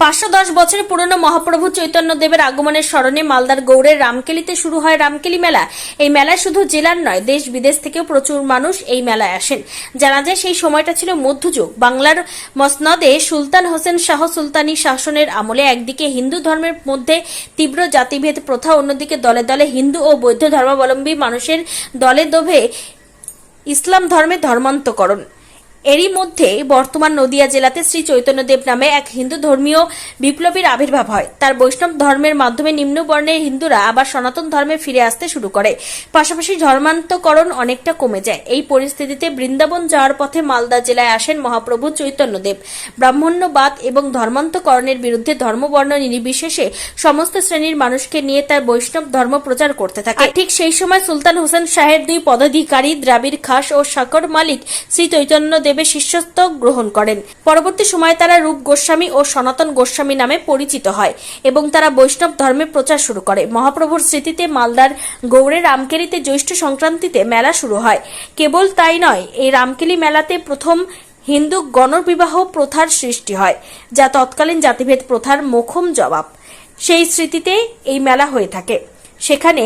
পাঁচশো দশ বছরের পুরনো মহাপ্রভু চৈতন্য দেবের আগমনের স্মরণে মালদার গৌড়ের রামকেলিতে শুরু হয় রামকেলি মেলা। এই মেলায় শুধু জেলার নয়, দেশ বিদেশ থেকেও প্রচুর মানুষ এই মেলায় আসেন। জানা যায় সেই সময়টা ছিল মধ্যযুগ। বাংলার মসনদে সুলতান হোসেন শাহ সুলতানি শাসনের আমলে একদিকে হিন্দু ধর্মের মধ্যে তীব্র জাতিভেদ প্রথা, অন্যদিকে দলে দলে হিন্দু ও বৌদ্ধ ধর্মাবলম্বী মানুষের দলে দোভে ইসলাম ধর্মে ধর্মান্তকরণ। এরই মধ্যে বর্তমান নদিয়া জেলাতে শ্রী চৈতন্যদেব নামে এক হিন্দু ধর্মীয় বিপ্লবীর আবির্ভাব হয়। তার বৈষ্ণব ধর্মের মাধ্যমে নিম্ন বর্ণের হিন্দুরা আবার সনাতন ধর্মে ফিরে আসতে শুরু করে। পাশাপাশি ধর্মান্তকরণ অনেকটা কমে যায়। এই পরিস্থিতিতে বৃন্দাবন যাওয়ার পথে মালদা জেলায় আসেন মহাপ্রভু চৈতন্যদেব ব্রাহ্মণ্যবাদ এবং ধর্মান্তকরণের বিরুদ্ধে ধর্মবর্ণ নির্বিশেষে সমস্ত শ্রেণির মানুষকে নিয়ে তার বৈষ্ণব ধর্ম প্রচার করতে থাকে। ঠিক সেই সময় সুলতান হোসেন শাহের দুই পদাধিকারী দ্রাবিড় খাস ও শাকর মালিক শ্রী চৈতন্য দেবের শিষ্যত্ব গ্রহণ করেন। পরবর্তী সময়ে তারা রূপ গোস্বামী ও সনাতন গোস্বামী নামে পরিচিত হয় এবং তারা বৈষ্ণব ধর্মে প্রচার শুরু করে। মহাপ্রভুর স্মৃতিতে মালদার গৌড়ে রামকেলিতে জ্যৈষ্ঠ সংক্রান্তিতে মেলা শুরু হয়। কেবল তাই নয়, এই রামকেলি মেলাতে প্রথম হিন্দু গণবিবাহ প্রথার সৃষ্টি হয়, যা তৎকালীন জাতিভেদ প্রথার মোখম জবাব। সেই স্মৃতিতে এই মেলা হয়ে থাকে। সেখানে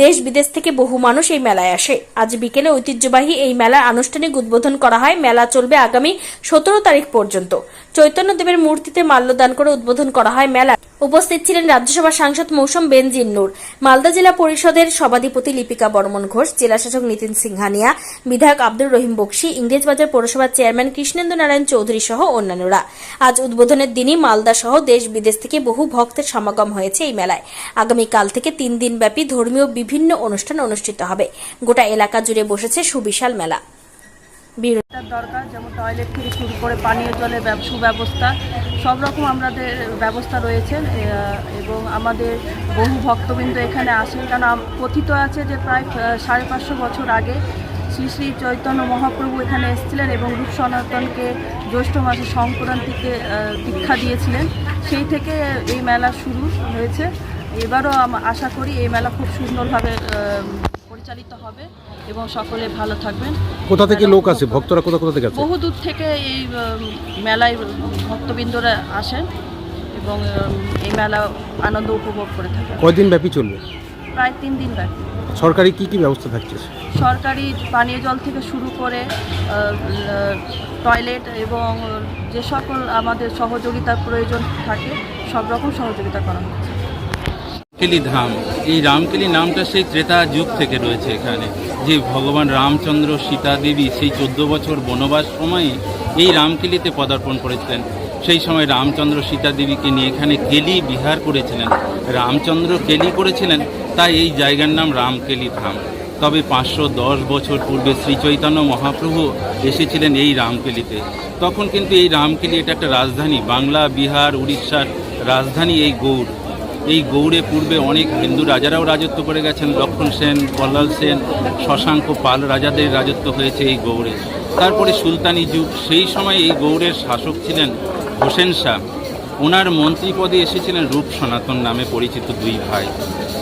দেশ বিদেশ থেকে বহু মানুষ এই মেলায় আসে। আজ বিকেলে ঐতিহ্যবাহী এই মেলার আনুষ্ঠানিক উদ্বোধন করা হয়। মেলা চলবে আগামী সতেরো তারিখ পর্যন্ত। চৈতন্যদেবের মূর্তিতে মাল্যদান করে উদ্বোধন করা হয় মেলা। উপস্থিত ছিলেন রাজ্যসভা সাংসদ মৌসুম বেনজিন নূর মালদা জেলা পরিষদের সভাধিপতি লিপিকা বর্মন ঘোষ জেলাশাসক নীতিন সিংহানিয়া, বিধায়ক আব্দুর রহিম বক্সি, ইংরেজবাজার পৌরসভার চেয়ারম্যান কৃষ্ণেন্দ্র নারায়ণ চৌধুরী সহ অন্যান্যরা। আজ উদ্বোধনের দিনই মালদা সহ দেশ বিদেশ থেকে বহু ভক্তের সমাগম হয়েছে এই মেলায়। আগামীকাল থেকে তিন দিন ব্যাপী ধর্মীয় বিভিন্ন অনুষ্ঠান অনুষ্ঠিত হবে। গোটা এলাকা জুড়ে বসেছে সুবিশাল মেলা। ব্যুরো দরকার, যেমন টয়লেট থেকে শুরু করে পানীয় জলের ব্যব- সুব্যবস্থা, সব রকম আমাদের ব্যবস্থা রয়েছে এবং আমাদের বহু ভক্তবৃন্দ এখানে আসেন। কারণ কথিত আছে যে প্রায় সাড়ে পাঁচশো বছর আগে শ্রী শ্রী চৈতন্য মহাপ্রভু এখানে এসেছিলেন এবং রূপ সনাতনকে জ্যৈষ্ঠ মাসে সংক্রান্তিতে দীক্ষা দিয়েছিলেন। সেই থেকে এই মেলা শুরু হয়েছে। এবারও আশা করি এই মেলা খুব সুন্দরভাবে পরিচালিত হবে এবং সকলে ভালো থাকবেন। কোথা থেকে লোক আসে ভক্তরা কোথা কোথা থেকে আসে বহু দূর থেকে এই মেলায় ভক্তবৃন্দরা আসেন এবং এই মেলা আনন্দ উপভোগ করে থাকেন। কয়দিন ব্যাপী চলবে? প্রায় তিন দিন ব্যাপী। সরকারি কি কি ব্যবস্থা থাকছে? সরকারি পানীয় জল থেকে শুরু করে টয়লেট এবং যে সকল আমাদের সহযোগিতার প্রয়োজন থাকে সব রকম সহযোগিতা করা হচ্ছে। রামকেলি ধাম। এই রামকেলি নামটা সেই ত্রেতা যুগ থেকে রয়েছে এখানে। যে ভগবান রামচন্দ্র সীতা দেবী সেই চোদ্দ বছর বনবাস সময়ে এই রামকেলিতে পদার্পণ করেছিলেন। সেই সময় রামচন্দ্র সীতা দেবীকে নিয়ে এখানে কেলি বিহার করেছিলেন। রামচন্দ্র কেলি করেছিলেন, তাই এই জায়গার নাম রামকেলি ধাম। তবে পাঁচশো দশ বছর পূর্বে শ্রী চৈতন্য মহাপ্রভু এসেছিলেন এই রামকেলিতে। তখন কিন্তু এই রামকেলি এটা একটা রাজধানী। বাংলা, বিহার, উড়িষ্যার রাজধানী এই গৌড়। এই গৌড়ে পূর্বে অনেক হিন্দু রাজারাও রাজত্ব করে গেছেন, লক্ষণ সেন বল্লাল সেন, শশাঙ্ক পাল রাজাদের রাজত্ব হয়েছে এই গৌড়ে। তারপরে সুলতানি যুগ, সেই সময় এই গৌড়ের শাসক ছিলেন হোসেন শাহ। ওনার মন্ত্রী পদে এসেছিলেন রূপ সনাতন নামে পরিচিত দুই ভাই।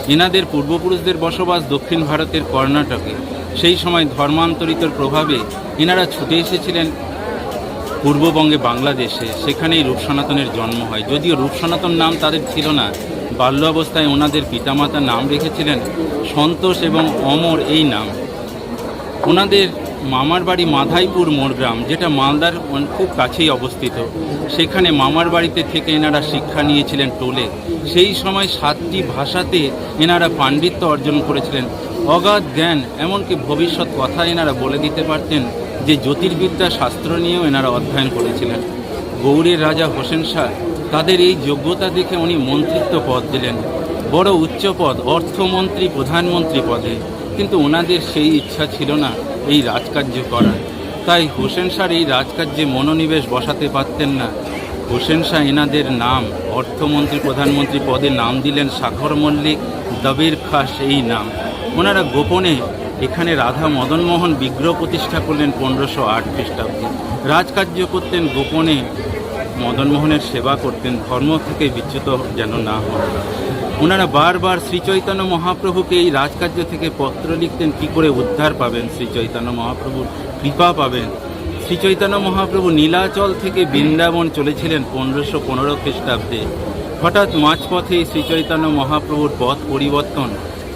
এনাদের পূর্বপুরুষদের বসবাস দক্ষিণ ভারতের কর্ণাটকে। সেই সময় ধর্মান্তরিতর প্রভাবে এনারা ছুটে এসেছিলেন পূর্ববঙ্গে বাংলাদেশে। সেখানেই রূপ সনাতনের জন্ম হয়। যদিও রূপ সনাতন নাম তাদের ছিল না বাল্য অবস্থায় ওনাদের পিতামাতা নাম রেখেছিলেন সন্তোষ এবং অমর এই নাম। ওনাদের মামার বাড়ি মাধাইপুর মোড়গ্রাম, যেটা মালদার খুব কাছেই অবস্থিত। সেখানে মামার বাড়িতে থেকে এনারা শিক্ষা নিয়েছিলেন টোলে। সেই সময় সাতটি ভাষাতে এনারা পাণ্ডিত্য অর্জন করেছিলেন। অগাধ জ্ঞান, এমনকি ভবিষ্যৎ কথা এনারা বলে দিতে পারতেন যে জ্যোতির্বিদ্যা শাস্ত্র নিয়েও এনারা অধ্যয়ন করেছিলেন। গৌড়ের রাজা হোসেন শাহ তাদের এই যোগ্যতা দেখে উনি মন্ত্রিত্ব পদ দিলেন। বড় উচ্চ পদ, অর্থমন্ত্রী, প্রধানমন্ত্রী পদে। কিন্তু ওনাদের সেই ইচ্ছা ছিল না এই রাজকার্য করার। তাই হোসেন শাহর এই রাজকার্যে মনোনিবেশ বসাতে পারতেন না। হোসেন শাহ এনাদের নাম, অর্থমন্ত্রী, প্রধানমন্ত্রী পদে নাম দিলেন সাগর মল্লিক দবির খাস এই নাম। ওনারা গোপনে এখানে রাধা মদনমোহন বিগ্রহ প্রতিষ্ঠা করলেন পনেরোশো আট খ্রিস্টাব্দে। রাজকার্য করতেন গোপনে মদনমোহনের সেবা করতেন, ধর্ম থেকে বিচ্যুত যেন না হন। ওনারা বারবার শ্রী চৈতন্য মহাপ্রভুকে এই রাজকার্য থেকে পত্র লিখতেন, কি করে উদ্ধার পাবেন শ্রী চৈতন্য মহাপ্রভুর কৃপা পাবেন। শ্রী চৈতন্য মহাপ্রভু নীলাচল থেকে বৃন্দাবন চলেছিলেন পনেরোশো পনেরো খ্রিস্টাব্দে। হঠাৎ মাঝপথে শ্রী চৈতন্য মহাপ্রভুর পথ পরিবর্তন।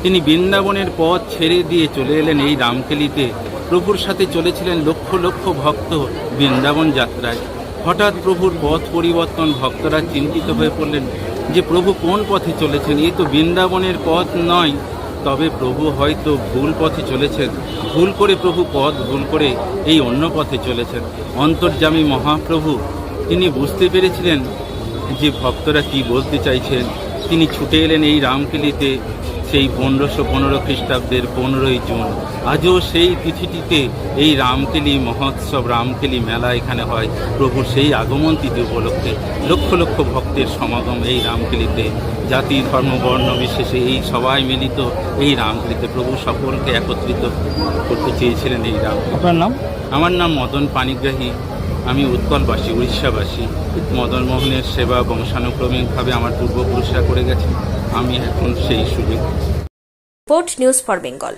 তিনি বৃন্দাবনের পথ ছেড়ে দিয়ে চলে এলেন এই রামকেলিতে। প্রভুর সাথে চলেছিলেন লক্ষ লক্ষ ভক্ত বৃন্দাবন যাত্রায়। হঠাৎ প্রভুর পথ পরিবর্তন, ভক্তরা চিন্তিত হয়ে পড়লেন যে প্রভু কোন পথে চলেছেন? এই তো বৃন্দাবনের পথ নয়। তবে প্রভু হয়তো ভুল পথে চলেছেন। ভুল করে প্রভু পথ, ভুল করে এই অন্য পথে চলেছেন। অন্তর্যামী মহাপ্রভু, তিনি বুঝতে পেরেছিলেন যে ভক্তরা কি বলতে চাইছেন। তিনি ছুটে এলেন এই রামকেলিতে। সেই পনেরোশো পনেরো খ্রিস্টাব্দের পনেরোই জুন। আজও সেই তিথিটিতে এই রামকেলি মহোৎসব রামকেলি মেলা এখানে হয়। প্রভুর সেই আগমন তিথি উপলক্ষে লক্ষ লক্ষ ভক্তের সমাগম এই রামকেলিতে। জাতি ধর্ম বর্ণ বিশেষে এই সবাই মিলিত এই রামকেলিতে প্রভু সকলকে একত্রিত করতে চেয়েছিলেন এই রাম। আপনার নাম? আমার নাম মদন পানিগ্রাহী। আমি উৎকলবাসী, উড়িষ্যাবাসী মদন মোহনের সেবা বংশানুক্রমিকভাবে আমার পূর্বপুরুষরা করে গেছে আমি এখন সেই সুযোগ। News for Bengal